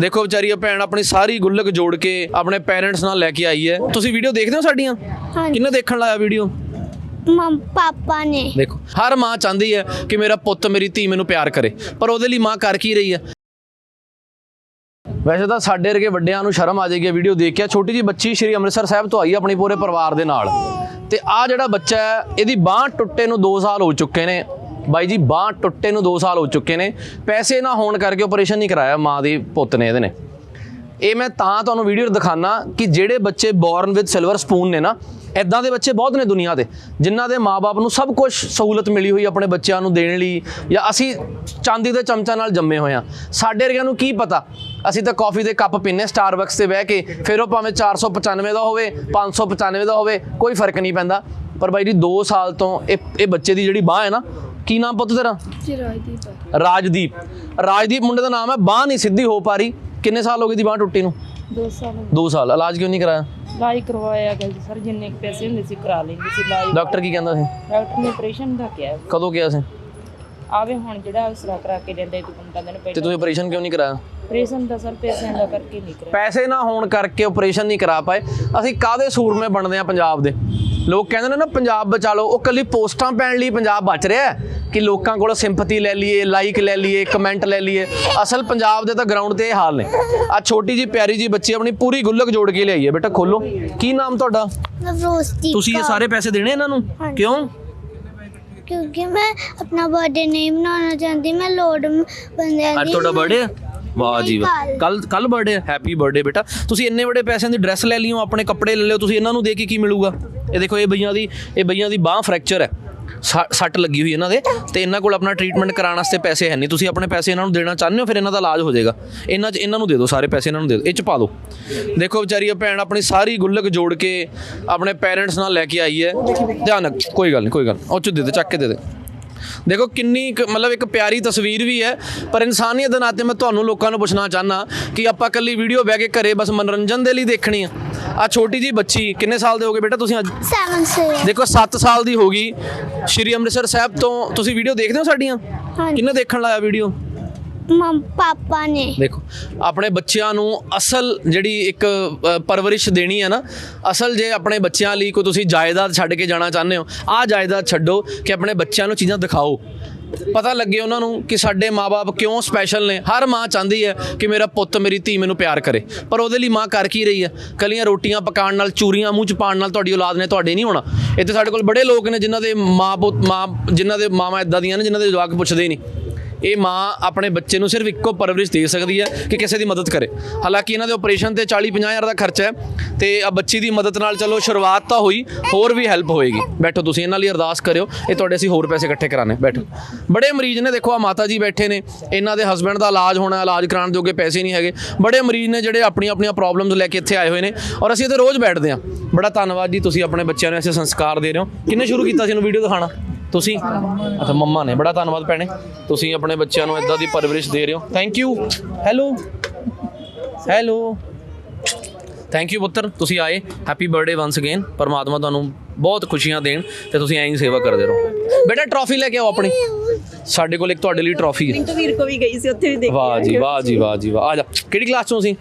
ਦੇਖੋ ਵਿਚਾਰੀ ਇਹ ਭੈਣ ਆਪਣੀ ਸਾਰੀ ਗੁੱਲਕ ਜੋੜ ਕੇ ਆਪਣੇ ਪੇਰੈਂਟਸ ਨਾਲ ਲੈ ਕੇ ਆਈ ਹੈ। ਤੁਸੀਂ ਵੀਡੀਓ ਦੇਖਦੇ ਹੋ ਸਾਡੀਆਂ? ਹਾਂਜੀ। ਕਿੰਨੇ ਦੇਖਣ ਲਾਇਆ ਵੀਡੀਓ ਮਮ ਪਾਪਾ ਨੇ। ਦੇਖੋ ਹਰ ਮਾਂ ਚਾਹੁੰਦੀ ਹੈ ਕਿ ਮੇਰਾ ਪੁੱਤ ਮੇਰੀ ਧੀ ਮੈਨੂੰ ਪਿਆਰ ਕਰੇ ਪਰ ਉਹਦੇ ਲਈ ਮਾਂ ਕਰ ਕੀ ਰਹੀ ਹੈ? ਵੈਸੇ ਤਾਂ ਸਾਡੇ ਵਰਗੇ ਵੱਡਿਆਂ ਨੂੰ ਸ਼ਰਮ ਆ ਜਾਏਗੀ ਵੀਡੀਓ ਦੇਖ ਕੇ। ਛੋਟੀ ਜੀ ਬੱਚੀ ਸ਼੍ਰੀ ਅੰਮ੍ਰਿਤਸਰ ਸਾਹਿਬ ਤੋਂ ਆਈ ਆਪਣੀ ਪੂਰੇ ਪਰਿਵਾਰ ਦੇ ਨਾਲ। ਤੇ ਆ ਜਿਹੜਾ ਬੱਚਾ ਹੈ ਇਹਦੀ ਬਾਹ ਟੁੱਟੇ ਨੂੰ 2 ਸਾਲ ਹੋ ਚੁੱਕੇ ਨੇ। ਬਾਈ ਜੀ, ਬਾਹ ਟੁੱਟੇ ਨੂੰ 2 ਸਾਲ ਹੋ ਚੁੱਕੇ ਨੇ। ਪੈਸੇ ਨਾ ਹੋਣ ਕਰਕੇ ਆਪਰੇਸ਼ਨ ਨਹੀਂ ਕਰਾਇਆ ਮਾਂ ਦੀ ਪੁੱਤ ਨੇ, ਇਹਦੇ ਨੇ। ਇਹ ਮੈਂ ਤਾਂ ਤੁਹਾਨੂੰ ਵੀਡੀਓ ਦਿਖਾਣਾ ਕਿ ਜਿਹੜੇ ਬੱਚੇ ਬੋਰਨ ਵਿਦ ਸਿਲਵਰ ਸਪੂਨ ਨੇ ਨਾ ਐਦਾਂ ਦੇ ਬੱਚੇ ਬਹੁਤ ਨੇ ਦੁਨੀਆ ਦੇ, ਜਿਨ੍ਹਾਂ ਦੇ ਮਾਪੇ ਨੂੰ ਸਭ ਕੁਝ ਸਹੂਲਤ ਮਿਲੀ ਹੋਈ ਆਪਣੇ ਬੱਚਿਆਂ ਨੂੰ ਦੇਣ ਲਈ, ਜਾਂ ਅਸੀਂ ਚਾਂਦੀ ਦੇ ਚਮਚਾ ਨਾਲ ਜੰਮੇ ਹੋਏ ਆ ਸਾਡੇ ਵਰਗਿਆਂ ਨੂੰ ਕੀ ਪਤਾ? ਅਸੀਂ ਤਾਂ ਕਾਫੀ ਦੇ ਕੱਪ ਪੀਨੇ ਸਟਾਰਬਕਸ ਤੇ ਬਹਿ ਕੇ, ਫਿਰ ਉਹ ਭਾਵੇਂ 495 ਦਾ ਹੋਵੇ 595 ਦਾ ਹੋਵੇ, ਕੋਈ ਫ਼ਰਕ ਨਹੀਂ ਪੈਂਦਾ। ਪਰ ਬਾਈ ਜੀ 2 ਸਾਲ ਤੋਂ ਇਹ ਇਹ ਬੱਚੇ ਦੀ ਜਿਹੜੀ ਬਾਹ ਹੈ ਨਾ ਕੀ ਨਾਮ ਪੁੱਤ ਤੇਰਾ? ਰਾਜਦੀਪ ਰਾਜਦੀਪ। ਮੁੰਡੇ ਦਾ ਨਾਮ ਹੈ ਬਾਹ ਨਹੀਂ ਸਿੱਧੀ ਹੋ ਪਾ ਰਹੀ। ਕਿੰਨੇ ਸਾਲ ਹੋ ਗਏ ਦੀ ਬਾਹ ਟੁੱਟੀ ਨੂੰ? ਦੋ ਸਾਲ 2 ਸਾਲ। ਇਲਾਜ ਕਿਉਂ ਨਹੀਂ ਕਰਾਇਆ? ਇਲਾਜ ਕਰਵਾਇਆ ਗਿਆ ਜੀ ਸਰ ਜਿੰਨੇ ਕੁ ਪੈਸੇ ਹੁੰਦੇ ਸੀ ਕਰਾ ਲੈਂਦੇ ਸੀ ਇਲਾਜ ਡਾਕਟਰ ਕੀ ਕਹਿੰਦਾ ਸੀ? ਡਾਕਟਰ ਨੇ ਆਪਰੇਸ਼ਨ ਦਾ ਕਿਹਾ ਕਦੋਂ ਗਿਆ ਸੀ? ਆਵੇ ਹੁਣ ਜਿਹੜਾ ਉਸਰਾ ਕਰਾ ਕੇ ਦਿੰਦੇ ਤੂੰ ਪੰਦਰਾਂ ਦਿਨ ਤੇ ਪਹਿਲਾਂ। ਤੁਸੀਂ ਆਪਰੇਸ਼ਨ ਕਿਉਂ ਨਹੀਂ ਕਰਾਇਆ? ਆਪਰੇਸ਼ਨ ਦਾ ਸਰ ਪੈਸਿਆਂ ਦਾ ਕਰਕੇ ਨਹੀਂ ਕਰਾਇਆ। ਪੈਸੇ ਨਾ ਹੋਣ ਕਰਕੇ ਆਪਰੇਸ਼ਨ ਨਹੀਂ ਕਰਾ ਪਾਏ। ਅਸੀਂ ਕਾਦੇ ਸੂਰਮੇ ਬਣਦੇ ਆ ਪੰਜਾਬ ਦੇ? ਲੋਕ ਕਹਿੰਦੇ ਨੇ ਨਾ ਪੰਜਾਬ ਬਚਾ ਲਓ। ਉਹ ਕੱਲੀ ਪੋਸਟਾਂ ਪੈਣ ਲਈ ਪੰਜਾਬ ਬਚ ਰਿਹਾ ਹੈ ਕਿ ਲੋਕਾਂ ਕੋਲੋਂ ਸਿੰਪਥੀ ਲੈ ਲਈਏ ਲਾਈਕ ਲੈ ਲਈਏ ਕਮੈਂਟ ਲੈ ਲਈਏ। ਅਸਲ ਪੰਜਾਬ ਦੇ ਤਾਂ ਗਰਾਊਂਡ ਤੇ ਇਹ ਹਾਲ ਨੇ। ਆ ਛੋਟੀ ਜੀ ਪਿਆਰੀ ਜੀ ਬੱਚੀ ਆਪਣੀ ਪੂਰੀ ਗੁੱਲਕ ਜੋੜ ਕੇ ਲਿਆਈ ਹੈ। ਬੇਟਾ ਖੋਲੋ। ਕੀ ਨਾਮ ਤੁਹਾਡਾ? ਰੋਸਤੀ ਤੁਸੀਂ ਇਹ ਸਾਰੇ ਪੈਸੇ ਦੇਣੇ ਇਹਨਾਂ ਨੂੰ। ਕਿਉਂ? ਕਿਉਂਕਿ ਮੈਂ ਆਪਣਾ ਬਰਥਡੇ ਨਹੀਂ ਮਨਾਉਣਾ ਚਾਹੁੰਦੀ ਮੈਂ ਲੋੜ ਬੰਦਿਆਂ ਅੱਜ ਦੀ ਤੁਹਾਡਾ ਬਰਥਡੇ ਹੈ ਵਾਹ ਜੀ ਵਾਹ। ਕੱਲ੍ਹ। ਕੱਲ ਕੱਲ ਬਰਥਡੇ ਹੈਪੀ ਬਰਥਡੇ ਬੇਟਾ। ਤੁਸੀਂ ਇੰਨੇ ਵੱਡੇ ਪੈਸਿਆਂ ਦੀ ਡਰੈਸ ਲੈ ਲਈਓ ਆਪਣੇ ਕੱਪੜੇ ਲੈ ਲਿਓ ਤੁਸੀਂ ਇਹਨਾਂ ਨੂੰ ਦੇ ਕੇ ਕੀ ਮਿਲੂਗਾ? ਇਹ ਦੇਖੋ ਇਹ ਬਈਆਂ ਦੀ ਇਹ ਬਈਆਂ ਦੀ ਬਾਹ ਫ੍ਰੈਕਚਰ ਹੈ। ਸੱਟ ਲੱਗੀ ਹੋਈ ਇਹਨਾਂ ਦੇ ਤੇ ਇਹਨਾਂ ਕੋਲ ਆਪਣਾ ਟ੍ਰੀਟਮੈਂਟ ਕਰਾਉਣ ਵਾਸਤੇ ਪੈਸੇ ਹੈ ਨਹੀਂ। ਤੁਸੀਂ ਆਪਣੇ ਪੈਸੇ ਇਹਨਾਂ ਨੂੰ ਦੇਣਾ ਚਾਹੁੰਦੇ ਹੋ, ਫਿਰ ਇਹਨਾਂ ਦਾ ਇਲਾਜ ਹੋ ਜਾਏਗਾ। ਇਹਨਾਂ 'ਚ, ਇਹਨਾਂ ਨੂੰ ਦੇ ਦਿਓ, ਸਾਰੇ ਪੈਸੇ ਇਹਨਾਂ ਨੂੰ ਦੇ ਦਿਓ। ਇਹ 'ਚ ਪਾ ਦਿਓ। ਦੇਖੋ ਵਿਚਾਰੀ ਇਹ ਭੈਣ ਆਪਣੀ ਸਾਰੀ ਗੁੱਲਕ ਜੋੜ ਕੇ ਆਪਣੇ ਪੇਰੈਂਟਸ ਨਾਲ ਲੈ ਕੇ ਆਈ ਹੈ। ਧਿਆਨ ਨਾਲ ਕੋਈ ਗੱਲ ਨਹੀਂ, ਕੋਈ ਗੱਲ ਨਹੀਂ। ਉਹ 'ਚ ਦੇ ਦੇ, ਚੱਕ ਕੇ ਦੇ ਦੇ। ਦੇਖੋ ਕਿੰਨੀ ਕੁ- ਮਤਲਬ ਇੱਕ ਪਿਆਰੀ ਤਸਵੀਰ ਵੀ ਹੈ, ਪਰ ਇਨਸਾਨੀਅਤ ਦੇ ਨਾਤੇ ਮੈਂ ਤੁਹਾਨੂੰ ਲੋਕਾਂ ਨੂੰ ਪੁੱਛਣਾ ਚਾਹਨਾ ਕਿ ਆਪਾਂ ਕੱਲੀ ਵੀਡੀਓ ਬਹਿ ਕੇ ਘਰੇ ਬਸ ਮਨੋਰੰਜਨ ਦੇ ਲਈ ਦੇਖਣੀ ਆ। ਆ ਛੋਟੀ ਜੀ ਬੱਚੀ ਕਿੰਨੇ ਸਾਲ ਦੇ ਹੋਗੇ ਬੇਟਾ ਤੁਸੀਂ ਅੱਜ? 7 ਸੇ ਦੇਖੋ 7 ਸਾਲ ਦੀ ਹੋ ਗਈ। ਸ਼੍ਰੀ ਅੰਮ੍ਰਿਤਸਰ ਸਾਹਿਬ ਤੋਂ ਤੁਸੀਂ ਵੀਡੀਓ ਦੇਖਦੇ ਹੋ ਸਾਡੀਆਂ? ਕਿੰਨੇ ਦੇਖਣ ਲਾਇਆ ਵੀਡੀਓ ਮਮ ਪਾਪਾ ਨੇ। ਦੇਖੋ ਆਪਣੇ ਬੱਚਿਆਂ ਨੂੰ ਅਸਲ ਜਿਹੜੀ ਇੱਕ ਪਰਵਰਿਸ਼ ਦੇਣੀ ਹੈ ਨਾ ਅਸਲ ਜੇ ਆਪਣੇ ਬੱਚਿਆਂ ਲਈ ਕੋਈ ਤੁਸੀਂ ਜਾਇਦਾਦ ਛੱਡ ਕੇ ਜਾਣਾ ਚਾਹੁੰਦੇ ਹੋ ਆਹ ਜਾਇਦਾਦ ਛੱਡੋ ਕਿ ਆਪਣੇ ਬੱਚਿਆਂ ਨੂੰ ਚੀਜ਼ਾਂ ਦਿਖਾਓ। ਪਤਾ ਲੱਗੇ ਉਹਨਾਂ ਨੂੰ ਕਿ ਸਾਡੇ ਮਾਪੇ ਕਿਉਂ ਸਪੈਸ਼ਲ ਨੇ। ਹਰ ਮਾਂ ਚਾਹੁੰਦੀ ਹੈ ਕਿ ਮੇਰਾ ਪੁੱਤ, ਮੇਰੀ ਧੀ ਮੈਨੂੰ ਪਿਆਰ ਕਰੇ। ਪਰ ਉਹਦੇ ਲਈ ਮਾਂ ਕਰ ਕੀ ਰਹੀ ਹੈ? ਕਲੀਆਂ ਰੋਟੀਆਂ ਪਕਾਉਣ ਨਾਲ, ਚੂਰੀਆਂ ਮੂੰਹ ਚ ਪਾਉਣ ਨਾਲ ਤੁਹਾਡੀ ਔਲਾਦ ਨੇ ਤੁਹਾਡੇ ਨਹੀਂ ਹੋਣਾ। ਇੱਥੇ ਸਾਡੇ ਕੋਲ ਬੜੇ ਲੋਕ ਨੇ ਜਿਨ੍ਹਾਂ ਦੇ ਮਾਂ ਪੁੱਤ ਮਾਂ ਜਿਨ੍ਹਾਂ ਦੇ ਮਾਵਾਂ ਇਦਾਂ ਦੀਆਂ ਨੇ, ਜਿਨ੍ਹਾਂ ਦੇ ਜਵਾਕ ਪੁੱਛਦੇ ਹੀ ਨਹੀਂ। ਇਹ ਮਾਂ ਆਪਣੇ ਬੱਚੇ ਨੂੰ ਸਿਰਫ ਇੱਕੋ ਪਰਵਰਿਸ਼ ਦੇ ਸਕਦੀ ਹੈ ਕਿ ਕਿਸੇ ਦੀ ਮਦਦ ਕਰੇ। ਹਾਲਾਂਕਿ ਇਹਨਾਂ ਦੇ ਆਪਰੇਸ਼ਨ ਤੇ 40 50 ਹਜ਼ਾਰ ਦਾ ਖਰਚਾ ਹੈ ਤੇ ਆ ਬੱਚੀ ਦੀ ਮਦਦ ਨਾਲ ਚਲੋ ਸ਼ੁਰੂਆਤ ਤਾਂ ਹੋਈ, ਹੋਰ ਵੀ ਹੈਲਪ ਹੋਏਗੀ। ਬੈਠੋ ਤੁਸੀਂ, ਇਹਨਾਂ ਲਈ ਅਰਦਾਸ ਕਰਿਓ। ਇਹ ਤੁਹਾਡੇ ਅਸੀਂ ਹੋਰ ਪੈਸੇ ਇਕੱਠੇ ਕਰਾਣੇ ਬੈਠੋ। ਬੜੇ ਮਰੀਜ਼ ਨੇ, ਦੇਖੋ ਆ ਮਾਤਾ ਜੀ ਬੈਠੇ ਨੇ। ਇਹਨਾਂ ਦੇ ਹਸਬੰਡ ਦਾ ਇਲਾਜ ਹੋਣਾ, ਇਲਾਜ ਕਰਾਉਣ ਜੋਗੇ ਪੈਸੇ ਨਹੀਂ ਹੈਗੇ। ਬੜੇ ਮਰੀਜ਼ ਨੇ ਜਿਹੜੇ ਆਪਣੀਆਂ ਆਪਣੀਆਂ ਪ੍ਰੋਬਲਮਸ ਲੈ ਕੇ ਇੱਥੇ ਆਏ ਹੋਏ ਨੇ ਔਰ ਅਸੀਂ ਇੱਥੇ ਰੋਜ਼ ਬੈਠਦੇ ਹਾਂ। ਬੜਾ ਧੰਨਵਾਦ ਜੀ, ਤੁਸੀਂ ਆਪਣੇ ਬੱਚਿਆਂ ਨੂੰ ਐਸੇ ਸੰਸਕਾਰ ਦੇ ਰਹੇ ਹੋ। ਕਿੰਨੇ ਸ਼ੁਰੂ ਕੀਤਾ ਸੀ ਇਹਨੂੰ ਵੀਡੀਓ ਦਿਖਾਣਾ ਤੁਸੀਂ? ਅੱਛਾ ਮੰਮਾ ਨੇ। ਬੜਾ ਧੰਨਵਾਦ ਭੈਣੇ। ਤੁਸੀਂ ਆਪਣੇ ਬੱਚਿਆਂ ਨੂੰ ਇਦਾਂ ਦੀ ਪਰਵਰਿਸ਼ ਦੇ ਰਹੇ ਹੋ। Thank you hello hello thank you ਪੁੱਤਰ। ਤੁਸੀਂ ਆਏ। ਹੈਪੀ ਬਰਥਡੇ ਵਾਂਸ ਅਗੇਨ ਪਰਮਾਤਮਾ ਤੁਹਾਨੂੰ ਬਹੁਤ ਖੁਸ਼ੀਆਂ ਦੇਣ ਤੇ ਤੁਸੀਂ ਐਂ ਹੀ ਸੇਵਾ ਕਰਦੇ ਰਹੋ। ਬੇਟਾ ਟਰੋਫੀ ਲੈ ਕੇ ਆਓ ਆਪਣੀ। ਸਾਡੇ ਕੋਲ ਇੱਕ ਤੁਹਾਡੇ ਲਈ ਟਰੋਫੀ ਹੈ। ਵੀਰ ਕੋ ਵੀ ਗਈ ਸੀ ਉੱਥੇ ਵੀ ਦੇਖ ਵਾਹ ਜੀ ਵਾਹ ਜੀ ਵਾਹ ਜੀ ਵਾਹ। ਆ ਜਾ। ਕਿਹੜੀ ਕਲਾਸ ਚੋਂ ਸੀ?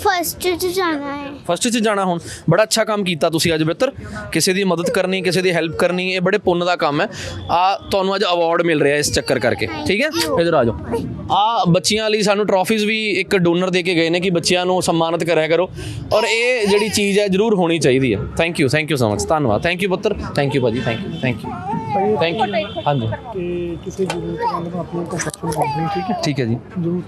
ਫਸਟ ਚ ਜਾਣਾ ਹੈ। ਫਸਟ 'ਚ ਜਾਣਾ ਹੁਣ। ਬੜਾ ਅੱਛਾ ਕੰਮ ਕੀਤਾ ਤੁਸੀਂ ਅੱਜ ਬਿੱਤਰ ਕਿਸੇ ਦੀ ਮਦਦ ਕਰਨੀ ਕਿਸੇ ਦੀ ਹੈਲਪ ਕਰਨੀ ਇਹ ਬੜੇ ਪੁੰਨ ਦਾ ਕੰਮ ਹੈ। ਆ ਤੁਹਾਨੂੰ ਅੱਜ ਅਵਾਰਡ ਮਿਲ ਰਿਹਾ ਇਸ ਚੱਕਰ ਕਰਕੇ। ਠੀਕ ਹੈ? ਇਧਰ ਆ ਜਾਓ। ਆ ਬੱਚਿਆਂ ਲਈ ਸਾਨੂੰ ਟਰੋਫੀਜ਼ ਵੀ ਇੱਕ ਡੋਨਰ ਦੇ ਕੇ ਗਏ ਨੇ ਕਿ ਬੱਚਿਆਂ ਨੂੰ ਸਨਮਾਨਿਤ ਕਰਿਆ ਕਰੋ। ਔਰ ਇਹ ਜਿਹੜੀ ਚੀਜ਼ ਹੈ ਜ਼ਰੂਰ ਹੋਣੀ ਚਾਹੀਦੀ ਹੈ। Thank you thank you so much ਧੰਨਵਾਦ। ਥੈਂਕ ਯੂ ਪੁੱਤਰ। ਥੈਂਕ ਯੂ ਭਾਜੀ thank you thank you thank you ਹਾਂਜੀ। ਕਿ ਕਿਸੇ ਜ਼ਰੂਰਤਮੰਦ ਨੂੰ ਆਪਣੀ ਕੰਸਟਰਕਸ਼ਨ ਕਰਨੀ ਠੀਕ ਹੈ? ਠੀਕ ਹੈ ਜੀ। ਜ਼ਰੂਰਤ